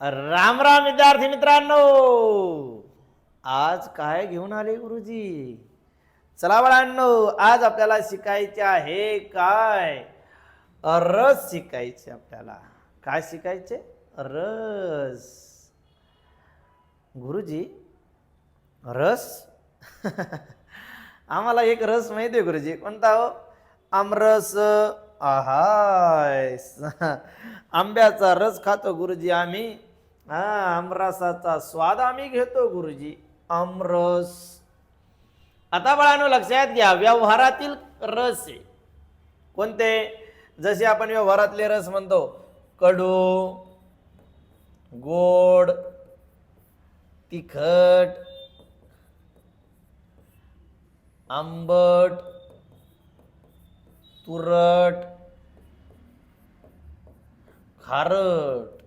राम राम विद्यार्थी मित्रांनो. आज काय घेऊन आले गुरुजी? चला बाळांनो आज आपल्याला शिकायचे आहे काय? रस शिकायचे आपल्याला. काय शिकायचे? रस. गुरुजी रस? आम्हाला एक रस माहिती आहे गुरुजी. कोणता हो? आमरस. आहाय. आंब्याचा रस खातो गुरुजी आम्ही. हा आमरसाचा स्वाद आम्ही घेतो गुरुजी. आमरस आता बाळांनो लक्षात घ्या व्यवहारातील रस आहे. कोणते? जसे आपण व्यवहारातले रस म्हणतो कडू गोड तिखट आंबट तुरट खारट.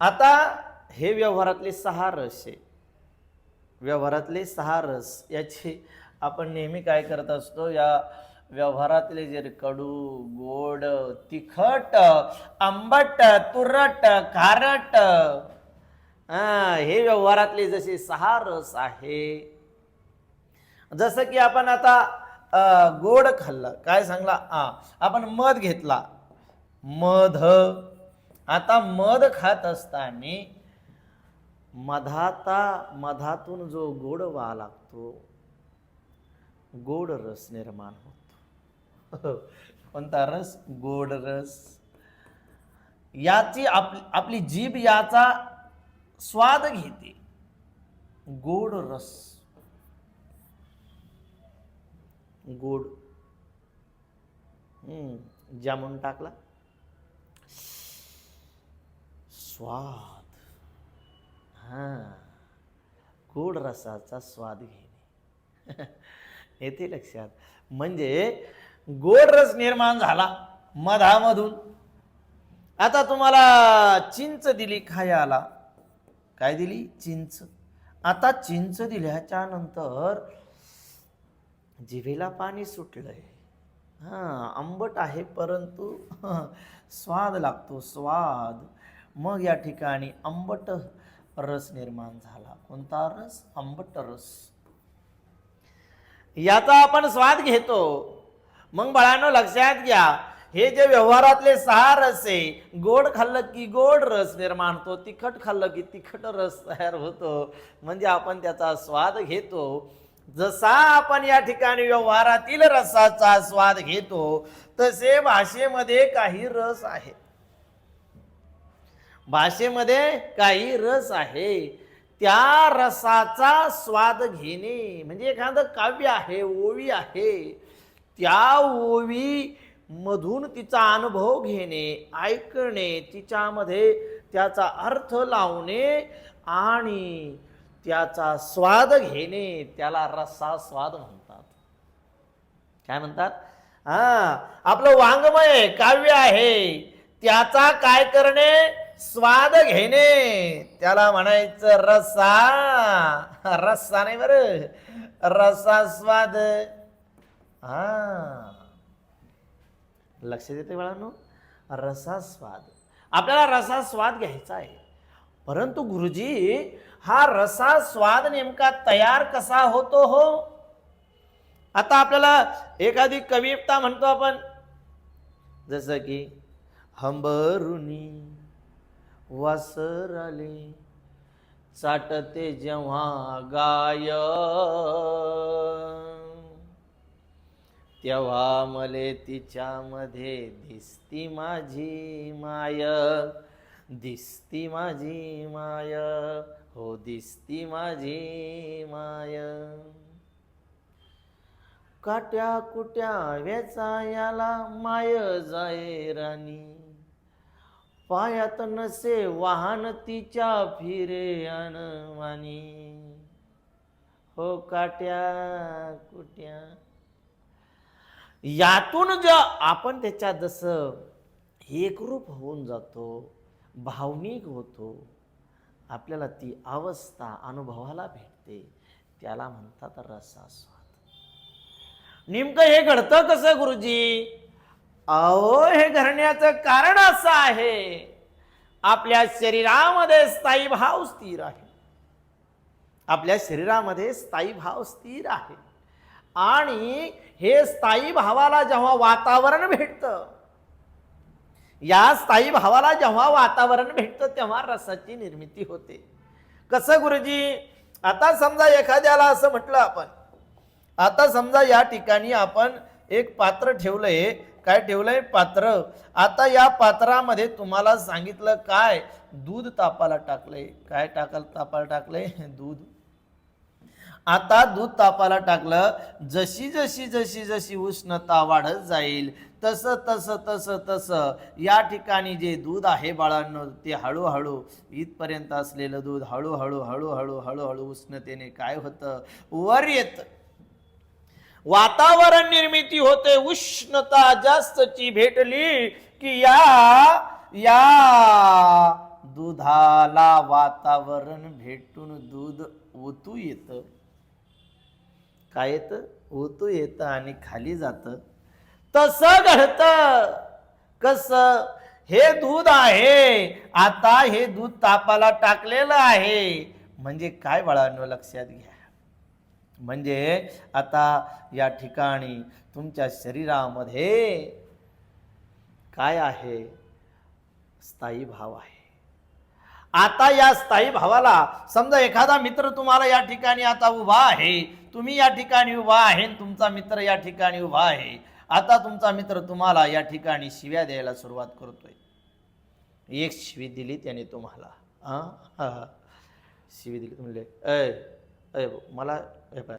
आता हे व्यवहारातले सहा रस आहे. व्यवहारातले सहा रस याची आपण नेहमी काय करत असतो? या व्यवहारातले जे कडू गोड तिखट आंबट तुरट खारट हे व्यवहारातले जसे सहा रस आहे. जसं की आपण आता गोड खाल्लं. काय सांगला? हा आपण मध घेतला. मध आता मध खात असताना मधाता मधातून जो गोड वा लागतो गोड रस निर्माण होतो. कोणता रस? गोड रस. याची आपली आपली जीभ याचा स्वाद घेते. गोड रस. गोड. हम्म जामून टाकला? स्वाद. हां. गोड रसाचा स्वाद घेणे. येते लक्षात. म्हणजे गोड रस निर्माण झाला मधामधून. आता तुम्हाला चिंच दिली खायला. काय दिली? चिंच. आता चिंच दिल्याच्या नंतर जिभेला पाणी सुटलंय. हां आंबट आहे परंतु स्वाद लागतो स्वाद. मग या ठिकाणी आंबट रस निर्माण झाला. कोणता रस? आंबट रस. याचा आपण स्वाद घेतो. मग बाळांनो लक्षात घ्या हे जे व्यवहारातले सहा रस आहे गोड खाल्लं की गोड रस निर्माण होतो तिखट खाल्लं की तिखट रस तयार होतो. म्हणजे आपण त्याचा स्वाद घेतो. जसा आपण या ठिकाणी व्यवहारातील रसाचा स्वाद घेतो तसे भाषेमध्ये काही रस आहेत. भाषेमध्ये काही रस आहे. त्या रसाचा स्वाद घेणे म्हणजे एखादं काव्य आहे ओवी आहे. त्या ओवी मधून तिचा अनुभव घेणे ऐकणे तिच्यामध्ये त्याचा अर्थ लावणे आणि त्याचा स्वाद घेणे त्याला रसा स्वाद म्हणतात. काय म्हणतात? हा आपलं वाङ्मय काव्य आहे. त्याचा काय करणे? स्वाद घेणे. त्याला म्हणायचं रसा रस्सा नाही बर. रसा स्वाद. हा. लक्ष देते बाळांनो. रसा स्वाद. आपल्याला रसा स्वाद घ्यायचा आहे. परंतु गुरुजी हा रसा स्वाद नेमका तयार कसा होतो हो? आता आपल्याला एखादी कविता म्हणतो आपण. जसं की हंबरुनी वासर चाटते जेव्हा गाय तेव्हा मले तिच्यामध्ये दिसती माझी माय. दिसती माझी माय. हो दिसती माझी माय. काट्या कुट्या वेचा याला माय जाय राणी. पायात नसे वाहन तिच्या फिरे अनवानी हो काट्या कुट्या. यातून जो आपण त्याच्या जसं एकरूप होऊन जातो भावनिक होतो आपल्याला ती अवस्था अनुभवाला भेटते. त्याला म्हणतात रसास्वाद. नेमकं हे घडतं कसं गुरुजी? अहो हे घडण्याचं कारण असं आहे. आपल्या शरीरामध्ये स्थायी भाव स्थिर आहे. आपल्या शरीरामध्ये स्थायी भाव स्थिर आहे. आणि हे स्थायी भावाला जेव्हा वातावरण भेटतं या स्थायी भावाला जेव्हा वातावरण भेटतं तेव्हा रसाची निर्मिती होते. कसं गुरुजी? आता समजा एखाद्याला असं म्हटलं आपण आता समजा या ठिकाणी आपण एक पात्र ठेवलंय काय ठेवलंय? पात्र. आता या पात्रामध्ये तुम्हाला सांगितलं काय? दूध तापाला टाकलंय. काय टाकाल तापाला टाकलंय? दूध. आता दूध तापाला टाकलं जशी जशी जशी जशी उष्णता वाढत जाईल तसं तसं तसं तसं या ठिकाणी जे दूध आहे बाळांनो ते हळूहळू इथपर्यंत असलेलं दूध हळूहळू हळूहळू हळूहळू उष्णतेने काय होतं? वर येतं. वातावरण निर्मिती होते उष्णता जास्तची भेटली की या या दुधाला वातावरण भेटून दूध ओतू येत. काय येत? ओतू येतं आणि खाली जात. तसं घडतं. कस? हे दूध आहे. आता हे दूध तापाला टाकलेलं आहे. म्हणजे काय बाळांनो लक्षात घ्या. म्हणजे आता या ठिकाणी तुमच्या शरीरामध्ये काय आहे? स्थायी भाव आहे. आता या स्थायी भावाला समजा एखादा मित्र तुम्हाला या ठिकाणी आता उभा आहे तुम्ही या ठिकाणी उभा आहे आणि तुमचा मित्र या ठिकाणी उभा आहे आता तुमचा मित्र तुम्हाला या ठिकाणी शिव्या द्यायला सुरुवात करतोय. एक शिवी दिली त्याने तुम्हाला. हा शिवी दिली म्हणले अय अरे मला हे पाय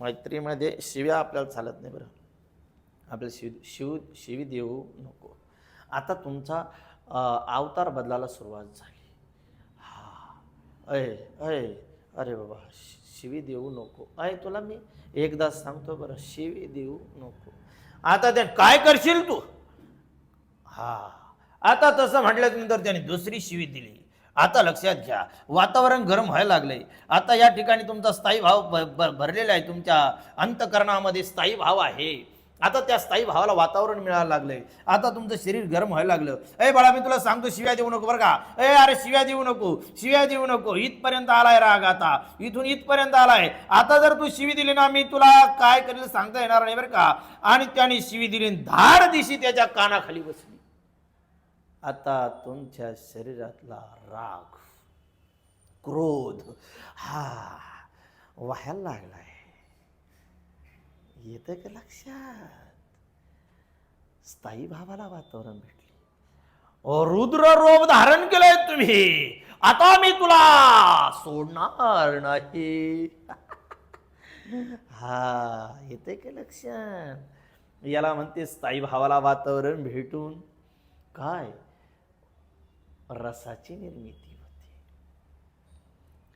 मैत्रीमध्ये शिव्या आपल्याला चालत नाही बरं. आपल्याला शिव शिव शिवी देऊ नको. आता तुमचा अवतार बदलायला सुरुवात झाली. हा. अय अय अरे बाबा शि- शिवी देऊ नको. अय तुला मी एकदा सांगतो बरं शिवी देऊ नको. आता ते काय करशील तू? हा. आता तसं म्हटल्यानंतर त्याने दुसरी शिवी दिली. आता लक्षात घ्या वातावरण गरम व्हायला लागलंय आता या ठिकाणी तुमचा स्थायी भाव भरलेला आहे तुमच्या अंतकरणामध्ये स्थायी भाव आहे. आता त्या स्थायी भावाला वातावरण मिळायला लागलंय आता तुमचं शरीर गरम व्हायला लागलं. ए बाळा मी तुला सांगतो शिव्या देऊ नको बरं का. ए अरे शिव्या देऊ नको शिव्या देऊ नको. इथपर्यंत आलाय राग आता. इथून इथपर्यंत आलाय. आता जर तू शिवी दिली ना मी तुला काय करेल सांगता येणार नाही बरं का. आणि त्याने शिवी दिली धार दिशी त्याच्या कानाखाली बसली. आता तुमच्या शरीरातला राग क्रोध हा व्हायला लागलाय. येतं का लक्षात? स्थायी भावाला वातावरण भेटले. रुद्र रोग धारण केलंय तुम्ही. आता मी तुला सोडणार नाही. हा येते का लक्षात? याला म्हणते स्थायी भावाला वातावरण भेटून. काय? रसाची निर्मिती होते.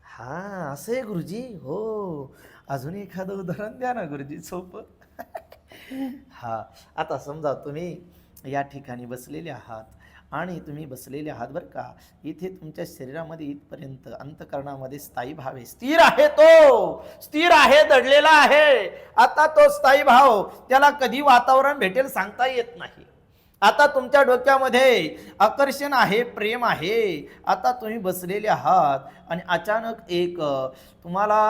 हा असं आहे गुरुजी? हो. अजून एखादं उदाहरण द्या ना गुरुजी सोपं. हा आता समजा तुम्ही या ठिकाणी बसलेले आहात आणि तुम्ही बसलेले आहात बरं का इथे तुमच्या शरीरामध्ये इथपर्यंत अंतकरणामध्ये स्थायी भाव आहे. स्थिर आहे तो! स्थिर आहे दडलेला आहे. आता तो स्थायी भाव त्याला कधी वातावरण भेटेल सांगता येत नाही. आता तुमच्या डोक्यामध्ये आकर्षण आहे प्रेम आहे. आता तुम्ही बसलेले आहात आणि अचानक एक तुम्हाला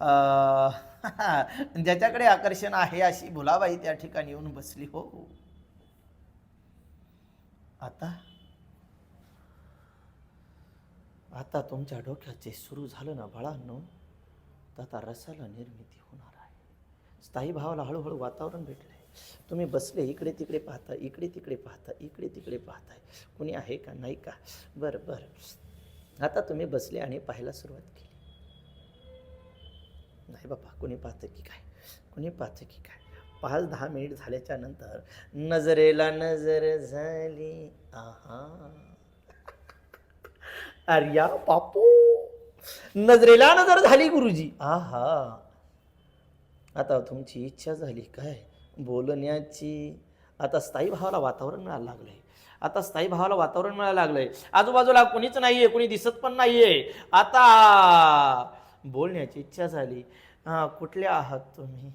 ज्याच्याकडे आकर्षण आहे अशी भुलाबाई त्या ठिकाणी येऊन बसली हो. आता आता तुमच्या डोक्याचे सुरू झालं ना बाळांनो तर आता रसाला निर्मिती होणार आहे. स्थायी भावाला हळूहळू वातावरण भेटलंय. तुम्ही बसले इकडे तिकडे पाहता इकडे तिकडे पाहता इकडे तिकडे पाहताय. कुणी आहे का? नाही का? बरं बरं. आता तुम्ही बसले आणि पाहायला सुरुवात केली. नाही बाबा कुणी पाहतं की काय? कुणी पाहतं की काय? पाच दहा मिनिट झाल्याच्यानंतर नजरेला नजर झाली. आहा. अर्या बापू! नजरेला नजर झाली गुरुजी. आहा. आता तुमची इच्छा झाली काय? बोलण्याची आता स्थायी भावाला वातावरण मिळायला लागलं आहे आता स्थायी भावाला वातावरण मिळायला लागलं आहे आजूबाजूला कुणीच आहे कुणी दिसत पण नाही आहे आता बोलण्याची इच्छा झाली. हां कुठले आहात तुम्ही?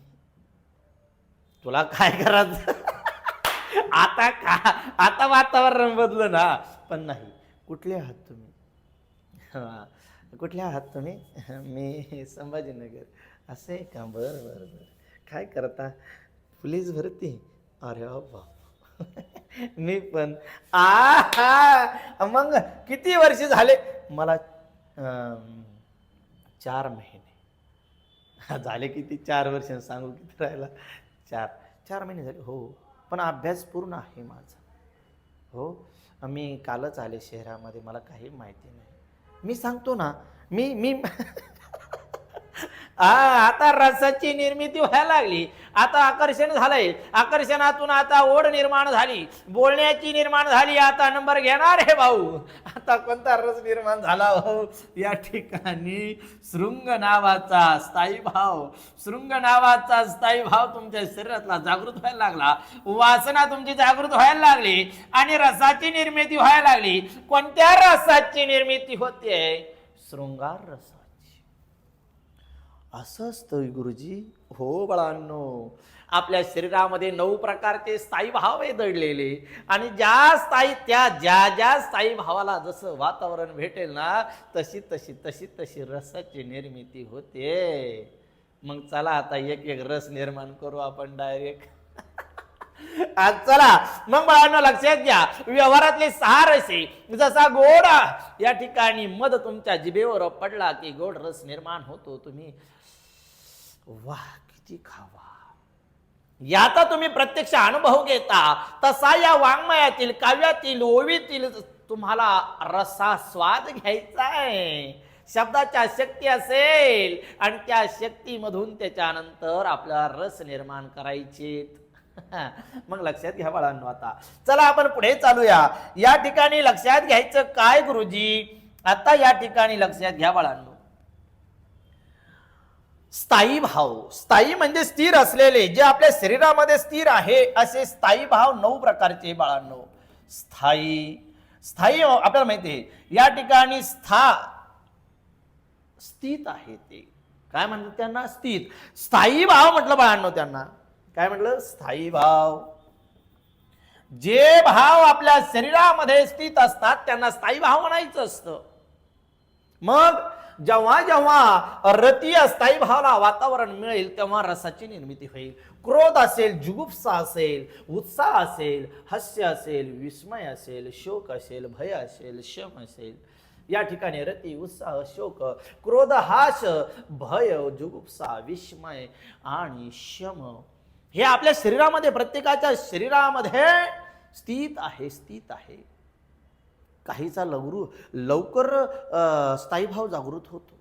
तुला काय करायचं? आता का? आता वातावरण बदलं ना. पण नाही. कुठले आहात तुम्ही? हां कुठले आहात तुम्ही? मी संभाजीनगर. असं आहे का? बरं बरं बरं. काय करता? पोलीस भरती अरे बाबा मी पण. आ हा. मग किती वर्ष झाले? मला चार महिने. झाले किती? चार वर्ष. सांगू किती राहिला? चार. चार महिने झाले. हो. पण अभ्यास पूर्ण आहे माझा. हो. मी कालच आले शहरामध्ये. मला काही माहिती नाही. मी सांगतो ना. मी मी आ, आता रसाची निर्मिती व्हायला लागली. आता आकर्षण झालंय. आकर्षणातून आता ओढ निर्माण झाली. बोलण्याची निर्माण झाली. आता नंबर घेणार हे भाऊ. आता कोणता रस निर्माण झाला हो? या ठिकाणी शृंग नावाचा स्थायी भाव. शृंग नावाचा स्थायी भाव तुमच्या शरीरातला जागृत व्हायला लागला. वासना तुमची जागृत व्हायला लागली. आणि रसाची निर्मिती व्हायला लागली. कोणत्या रसाची निर्मिती होते? शृंगार रसा. असं असतं गुरुजी हो बाळांनो आपल्या शरीरामध्ये नऊ प्रकारचे स्थायी भाव आहे दडलेले. आणि ज्या स्थायी त्या ज्या ज्या स्थायी भावाला जसं वातावरण भेटेल ना तशी तशी तशी तशी रसाची निर्मिती होते. मग चला आता एक एक रस निर्माण करू आपण डायरेक्ट आज चला मग बाळांना लक्षात घ्या व्यवहारातले सहा रसे जसा गोड या ठिकाणी मध तुमच्या जिभेवर पडला की गोड रस निर्माण होतो. तुम्ही वाह किती खावा. याचा तुम्ही प्रत्यक्ष अनुभव घेता तसा या वाङ्मयातील काव्यातील ओवीतील तुम्हाला रसा स्वाद घ्यायचा आहे. शब्दाच्या शक्ती असेल आणि त्या शक्तीमधून त्याच्यानंतर आपला रस निर्माण करायचे मग लक्षात घ्या बाळांनो आता. चला आपण पुढे चालूया. या ठिकाणी लक्षात घ्यायचं काय गुरुजी? आता या ठिकाणी लक्षात घ्या बाळांनो. स्थायी भाव. स्थायी म्हणजे स्थिर असलेले जे आपल्या शरीरामध्ये स्थिर आहे असे स्थायी भाव नऊ प्रकारचे बाळांनो. स्थायी. स्थायी हो, आपल्याला माहिती आहे या ठिकाणी स्था स्थित आहे ते. काय म्हणतात त्यांना? स्थित. स्थायी भाव म्हटलं बाळांनो त्यांना. काय म्हटलं? स्थायी भाव. जे भाव आपल्या शरीरामध्ये स्थित असतात त्यांना स्थायी भाव म्हणायचं असतं. मग जेव्हा जेव्हा रती अस्थायी भावाला वातावरण मिळेल तेव्हा रसाची निर्मिती होईल. क्रोध असेल जुगुप्सा असेल उत्साह असेल हास्य असेल विस्मय असेल शोक असेल भय असेल शम असेल. या ठिकाणी रती उत्साह शोक क्रोध हास भय जुगुप्सा विस्मय आणि शम हे आपल्या शरीरामध्ये प्रत्येकाच्या शरीरामध्ये स्थित आहे स्थित आहे. काहीचा लवरू लवकर स्थायीभाव जागृत होतो.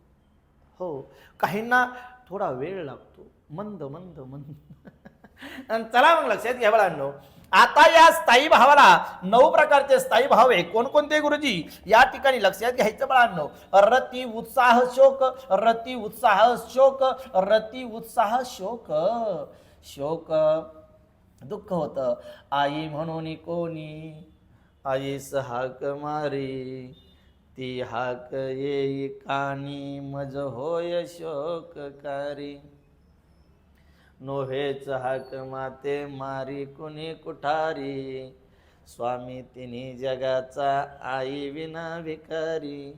हो. काहींना थोडा वेळ लागतो. मंद मंद मंद. आणि चला मग लक्षात घ्या बाळांनो. आता या स्थायी भावाला नऊ प्रकारचे स्थायी भाव आहे. कोणकोणते गुरुजी? या ठिकाणी लक्षात घ्यायचं बाळांनो. रती उत्साह शोक रती उत्साह शोक रती उत्साह शोक. शोक. दुःख होतं. आई म्हणून कोणी आईस हाक मारी ती हाक येई कानी मज होय शोककारी नोहेच हाक माते मारी कुणी कुठारी? स्वामी तिन्ही जगाचा आई विना भिकारी.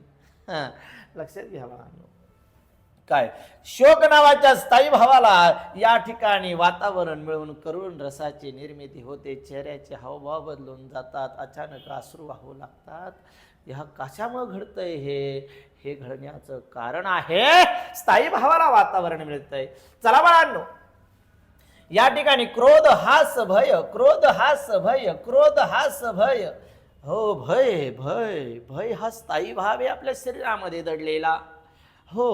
लक्षात घ्या काय? शोक नावाच्या स्थायी भावाला या ठिकाणी वातावरण मिळून करुण रसाची निर्मिती होते. चेहऱ्याचे हावभाव बदलून जातात. अचानक अश्रू वाहू लागतात. ह्या कशामुळे घडतंय हे? हे घडण्याचं कारण आहे. स्थायी भावाला वातावरण मिळतंय. चला बाळांनो या ठिकाणी क्रोध हास भय क्रोध हास भय क्रोध हास भय. हो भय भय भय हा स्थायी भाव आहे आपल्या शरीरामध्ये दडलेला. हो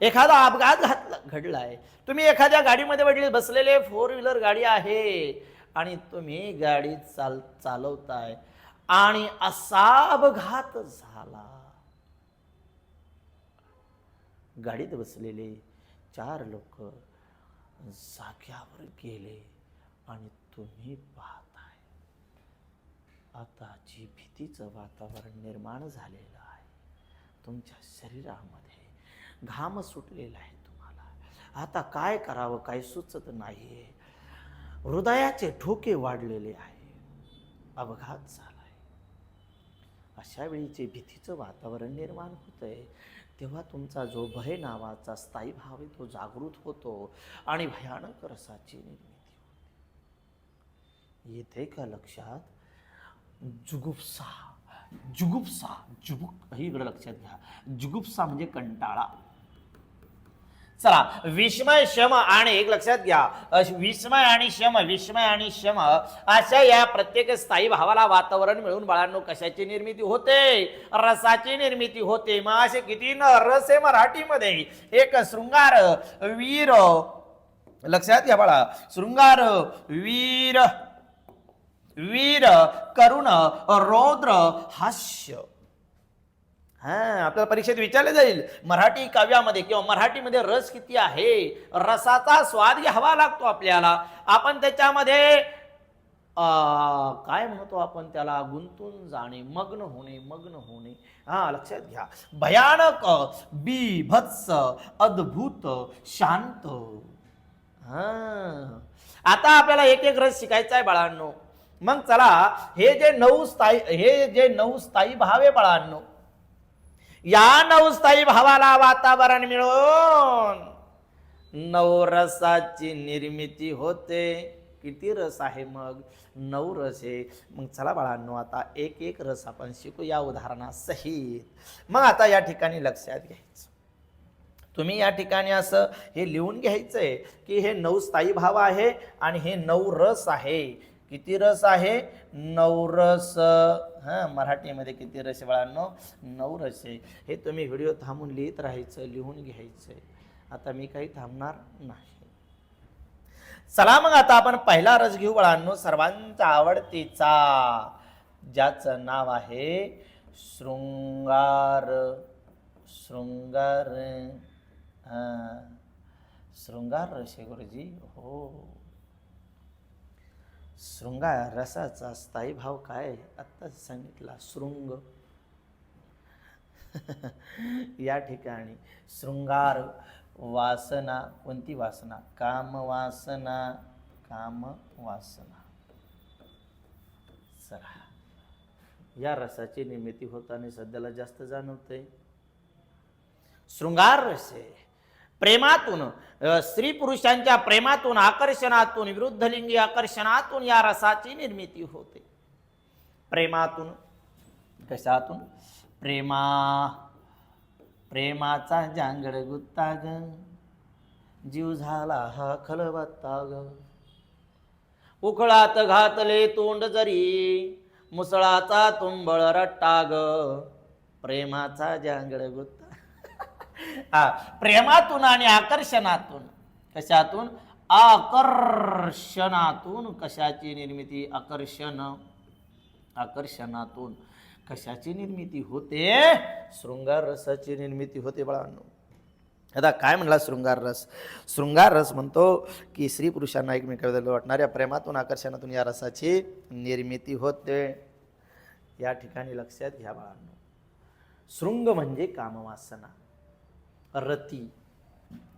एखादा अपघात घातला घडलाय. तुम्ही एखाद्या गाडीमध्ये वडील बसलेले फोर व्हीलर गाडी आहे आणि तुम्ही गाडी चाल चालवताय आणि असा अपघात झाला. गाडीत बसलेले चार लोक जाग्यावर गेले आणि तुम्ही पाहताय आता जी भीतीचं वातावरण निर्माण झालेलं आहे तुमच्या शरीरामध्ये घाम सुटलेला आहे तुम्हाला. आता काय करावं काय सुचत नाहीये. हृदयाचे ठोके वाढलेले आहे. अपघात झालाय. अशा वेळीचे भीतीचं वातावरण निर्माण होतंय. तेव्हा तुमचा जो भय नावाचा स्थायी भाव आहे तो जागृत होतो आणि भयानक रसाची निर्मिती होते. येते का लक्षात? जुगुप्सा जुगुप्सा जुगुप हे इकडे लक्षात घ्या. जुगुप्सा म्हणजे कंटाळा. चला विस्मय शम आणि एक लक्षात घ्या. विस्मय आणि शम विस्मय आणि शम अशा या प्रत्येक स्थायी भावाला वातावरण मिळून बाळांनो कशाची निर्मिती होते? रसाची निर्मिती होते. मग असे किती न रस आहे मराठीमध्ये? एक शृंगार वीर. लक्षात घ्या बाळा. शृंगार वीर. वीर करुण रौद्र हास्य. हा आपल्याला परीक्षेत विचारले जाईल मराठी काव्यामध्ये किंवा मराठीमध्ये रस किती आहे? रसाचा स्वाद घ्यावा लागतो आपल्याला. आपण त्याच्यामध्ये काय म्हणतो आपण त्याला? गुंतून जाणे मग्न होणे मग्न होणे. हा लक्षात घ्या. भयानक बीभत्स अद्भुत शांत. हा. आता आपल्याला एक एक रस शिकायचा आहे बाळांनो. मग चला हे जे नऊ स्थायी हे जे नऊ स्थायी भाव आहे बाळांनो या नवस्थायी भावाला वातावरण मिळून नवरसाची निर्मिती होते. किती रस आहे मग? नऊ रस आहे मग चला बाळांनो आता एक एक रस आपण शिकू या उदाहरणासहित. मग आता या ठिकाणी लक्षात घ्यायचं. तुम्ही या ठिकाणी असं हे लिहून घ्यायचंय की हे नऊ स्थायी भाव आहे आणि हे नऊ रस आहे. किती रस आहे? नऊ रस. हां मराठीमध्ये किती रस बाळांनो? नऊ रस आहे. हे तुम्ही व्हिडिओ थांबून लिहित राहायचं लिहून घ्यायचं. आता मी काही थांबणार नाही. चला मग आता आपण पहिला रस घेऊ बाळांनो सर्वांचा आवडतीचा. ज्याचं नाव आहे शृंगार. शृंगार. हां शृंगार रस आहे गुरुजी. हो. शृंगार रसाचा स्थायी भाव काय? आत्ताच सांगितला शृंग. या ठिकाणी शृंगार वासना कोणती वासना? काम वासना काम वासना चला. या रसाची निर्मिती होताना सध्याला जास्त जाणवते शृंगार रस. आहे प्रेमातून स्त्री पुरुषांच्या प्रेमातून आकर्षणातून विरुद्ध लिंगी आकर्षणातून या रसाची निर्मिती होते. प्रेमातून कशातून? प्रेमा प्रेमाचा जांगड गुत्ता ग जीव झाला हा खलबत्ता ग. उखळात घातले तोंड जरी मुसळाचा तुंबळ रट्टा ग. प्रेमाचा जांगड गुत्ता हा प्रेमातून आणि आकर्षणातून. कशातून? आकर्षणातून कशाची निर्मिती? आकर्षण. आकर्षणातून कशाची निर्मिती होते? शृंगार रसाची निर्मिती होते बाळांनो. आता काय म्हणला शृंगार रस शृंगार रस म्हणतो की स्त्री पुरुषांना एकमेकाबद्दल वाटणाऱ्या प्रेमातून आकर्षणातून या रसाची निर्मिती होते. या ठिकाणी लक्षात घ्या बाळांनो. शृंग म्हणजे कामवासना. रती.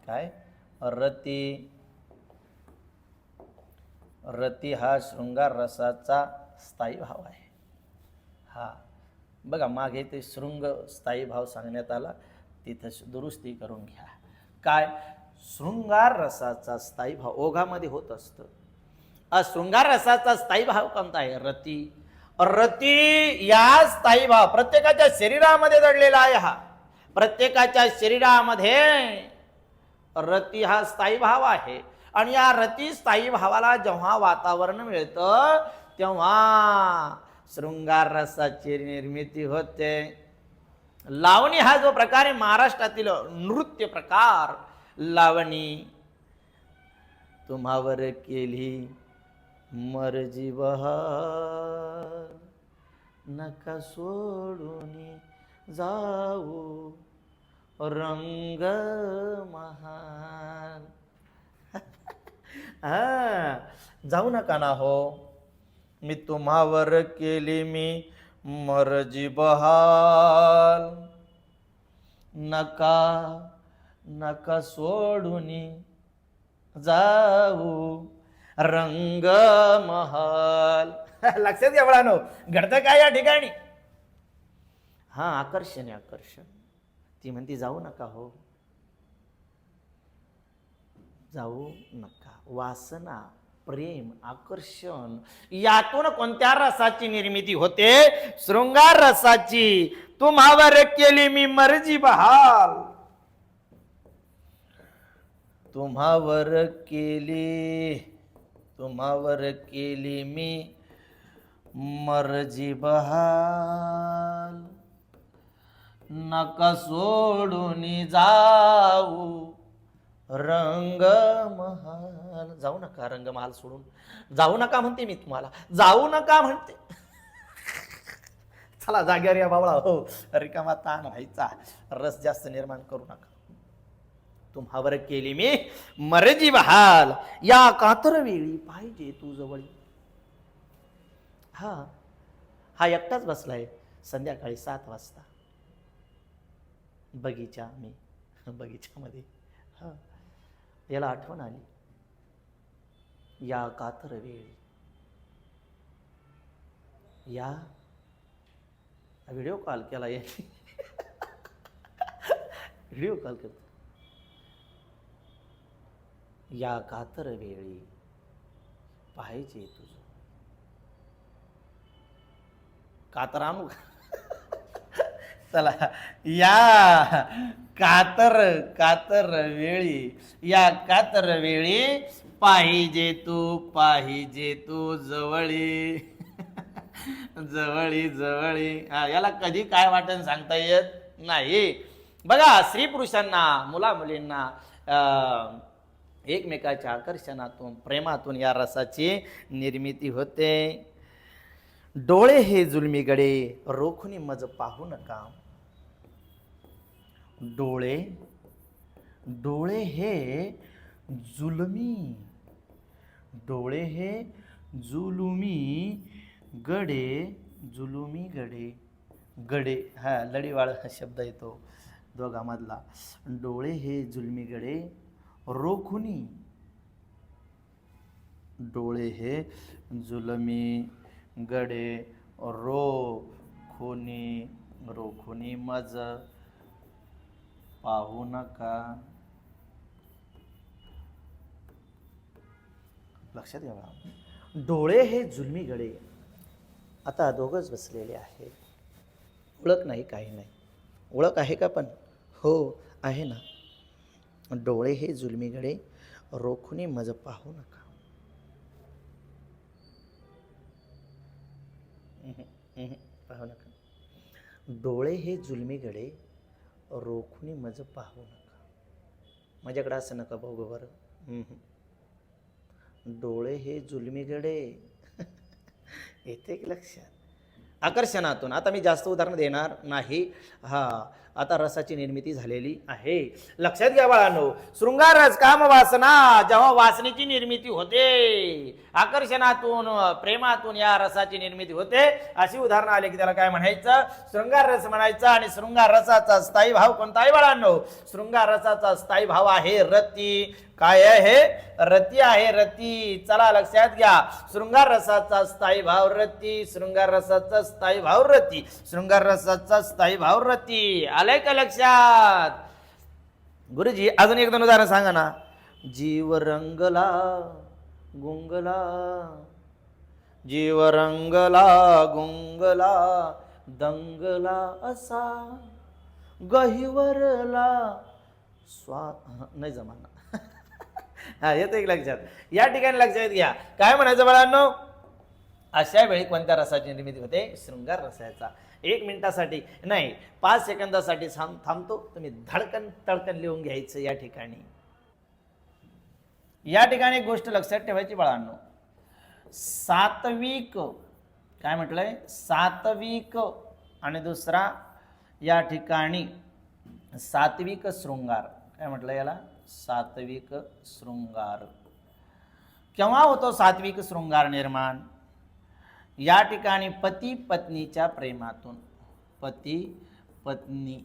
काय? रती. रती हा शृंगार रसाचा स्थायी भाव आहे. हा. बघा मागे ते शृंग स्थायी भाव सांगण्यात आला. तिथं दुरुस्ती करून घ्या. काय? शृंगार रसाचा स्थायी भाव ओघामध्ये होत असतं. शृंगार रसाचा स्थायी भाव कोणता आहे? रती. रती या स्थायी भाव प्रत्येकाच्या शरीरामध्ये दडलेला आहे हा. प्रत्येकाच्या शरीरामध्ये रती हा स्थायी भाव आहे. आणि या रती स्थायी भावाला जेव्हा वातावरण मिळतं तेव्हा शृंगार रसाची निर्मिती होते. लावणी हा जो प्रकार आहे महाराष्ट्रातील नृत्य प्रकार. लावणी तुम्हावर केली मर्जी बहार नका सोडून जाऊ रंग महान। हा जाऊ नका ना हो। मी तुम्हावर केली मी मर्जी बहाल। नका नका सोडून जाऊ। रंग महाल। लक्षात घ्या बळानो घडतं काय या ठिकाणी? हां आकर्षण आहे आकर्षण. ती म्हणती जाऊ नका हो. जाऊ नका. वासना प्रेम आकर्षण यातून कोणत्या रसाची निर्मिती होते? शृंगार रसाची. तुम्हावर केली मी मर्जी बहाल. तुम्हावर केली तुम्हावर केली मी मर्जी बहाल. नका सोडून जाऊ. रंग महाल. जाऊ नका रंग महाल सोडून. जाऊ नका म्हणते मी तुम्हाला. जाऊ नका म्हणते. चला जाग्यावर या बाबळा हो रिकामा ताण व्हायचा. रस जास्त निर्माण करू नका. तुम्हावर केली मी मरजी बहाल. या कातर वेळी पाहिजे तू जवळ. हा हा एकटाच बसलाय. संध्याकाळी सात वाजता. बगीचा मी बगीच्यामध्ये. हा. याला आठवण आली. या कातर वेळी या व्हिडिओ कॉल केला यांनी. व्हिडिओ कॉल करतो या कातर वेळी पाहिजे तुझं. कातर आणू का? चला. या कातर कातर वेळी या कातर वेळी पाहिजे तू पाहिजे तू जवळी. जवळी जवळी. हा, याला कधी काय वाटण सांगता येत नाही. बघा स्त्री पुरुषांना मुला मुलींना अं, एकमेकाच्या आकर्षणातून प्रेमातून या रसाची निर्मिती होते. डोळे हे जुलमी गडे मज पाहू नका. डोळे डोळे हे जुलमी डोळे हे जुलुमी गडे जुलुमी गडे गडे हा लढीवाळ हा शब्द येतो दोघांमधला. डोळे हे जुलमी गडे रोखुनी डोळे हे जुलमी गडे रो खुनी रोखुनी मज पाहू नका लक्षात घ्या डोळे हे जुलमी गडे आता दोघंच बसलेले आहेत. ओळख नाही काही नाही. ओळख आहे का पण? हो आहे ना. डोळे हे जुलमी गडे रोखुनी मज पाहू नका. पाहू नका. डोळे हे जुलमी गडे रोखून मज पाहू नका. माझ्याकडे असं नका भाऊ बरं. डोळे हे जुलमी गडे येते की लक्षात? आकर्षणातून. आता मी जास्त उदाहरण देणार नाही. हा आता रसाची निर्मिती झालेली आहे. लक्षात घ्या बाळांनो शृंगार रस काम वासना जेव्हा वासनेची निर्मिती होते आकर्षणातून प्रेमातून या रसाची निर्मिती होते अशी उदाहरणं आले की त्याला काय म्हणायचं? शृंगार रस म्हणायचं आणि शृंगार रसाचा स्थायी भाव कोणता आहे बाळांनो? शृंगार रसाचा स्थायी भाव आहे रती. काय आहे? रती आहे रती. चला लक्षात घ्या. शृंगार रसाचा स्थायी भाव रती. शृंगार रसाचा स्थायी भाव रती. शृंगार रसाचा स्थायी भाव रती. आलंय का लक्षात? गुरुजी अजून एक दोन उदाहरण सांगा ना. जीव रंगला गुंगला. जीव रंगला गुंगला दंगला असा. गहिवरला स्वा नाही जमाना. हा येतं एक लक्षात. या ठिकाणी लक्षात घ्या. काय म्हणायचं बाळांनो? अशा वेळी कोणत्या रसाची निर्मिती होते? शृंगार रसायचा एक मिनिटासाठी नाही पाच सेकंदासाठी थांब थांबतो. तुम्ही धडकन तडकन लिहून घ्यायचं या ठिकाणी. या ठिकाणी एक गोष्ट लक्षात ठेवायची बाळांनो. सात्विक काय म्हटलंय? सात्विक आणि दुसरा या ठिकाणी सात्विक शृंगार. काय म्हटलं याला? सात्विक शृंगार. केव्हा होतो सात्विक शृंगार निर्माण? या ठिकाणी पती पत्नीच्या प्रेमातून. पती पत्नी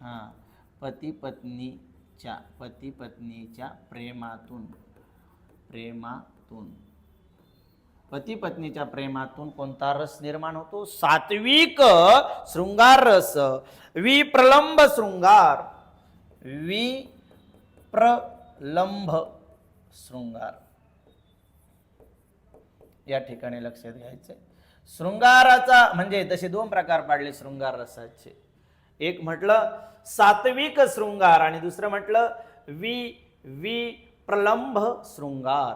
हां पती पत्नीच्या पती पत्नीच्या प्रेमातून प्रेमातून. पती पत्नीच्या प्रेमातून कोणता रस निर्माण होतो? सात्विक शृंगार रस विप्रलंब शृंगार विप्रलंब शृंगार. या ठिकाणी लक्षात घ्यायचंय. शृंगाराचा म्हणजे तसे दोन प्रकार पाडले शृंगार रसाचे. एक म्हटलं सात्विक शृंगार आणि दुसरं म्हटलं वि वि प्रलंभ शृंगार.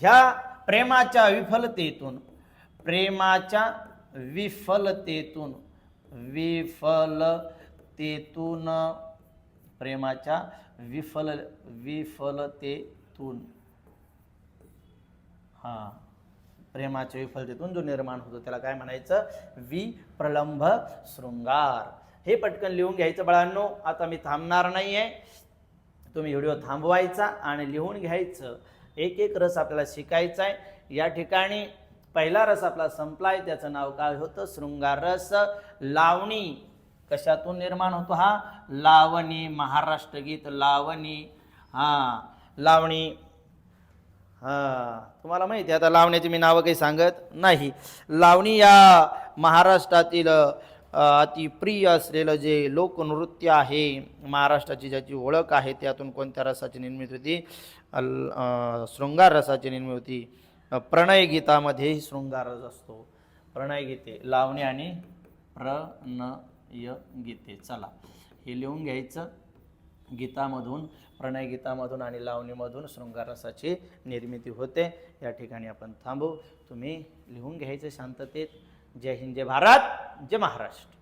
ह्या प्रेमाच्या विफलतेतून प्रेमाच्या विफलतेतून विफलतेतून प्रेमाच्या विफल विफलतेतून. हा. प्रेमाच्या विफलतेतून जो निर्माण होतो त्याला काय म्हणायचं? वि प्रलंभ शृंगार. हे पटकन लिहून घ्यायचं बाळांनो. आता मी थांबणार नाही आहे तुम्ही व्हिडिओ थांबवायचा आणि लिहून घ्यायचं. एक एक रस आपल्याला शिकायचा आहे. या ठिकाणी पहिला रस आपला संपलाय. त्याचं नाव काय होतं? शृंगार रस. लावणी. कशातून निर्माण होतो हा? लावणी. महाराष्ट्र गीत लावणी. हा. लावणी. हां तुम्हाला माहिती आहे आता लावण्याची मी नावं काही सांगत नाही. लावणी या महाराष्ट्रातील अतिप्रिय असलेलं जे लोकनृत्य आहे महाराष्ट्राची ज्याची ओळख आहे त्यातून कोणत्या रसाची निर्मिती होती? शृंगार रसाची निर्मिती होती. प्रणय गीतामध्येही शृंगार रस असतो. प्रणय गीते लावणी आणि प्रणय गीते. चला हे लिहून घ्यायचं. गीतामधून प्रणय गीतामधून आणि लावणीमधून शृंगारसाची निर्मिती होते. या ठिकाणी आपण थांबू. तुम्ही लिहून घ्यायचे शांततेत. जय हिंद जय भारत जय महाराष्ट्र.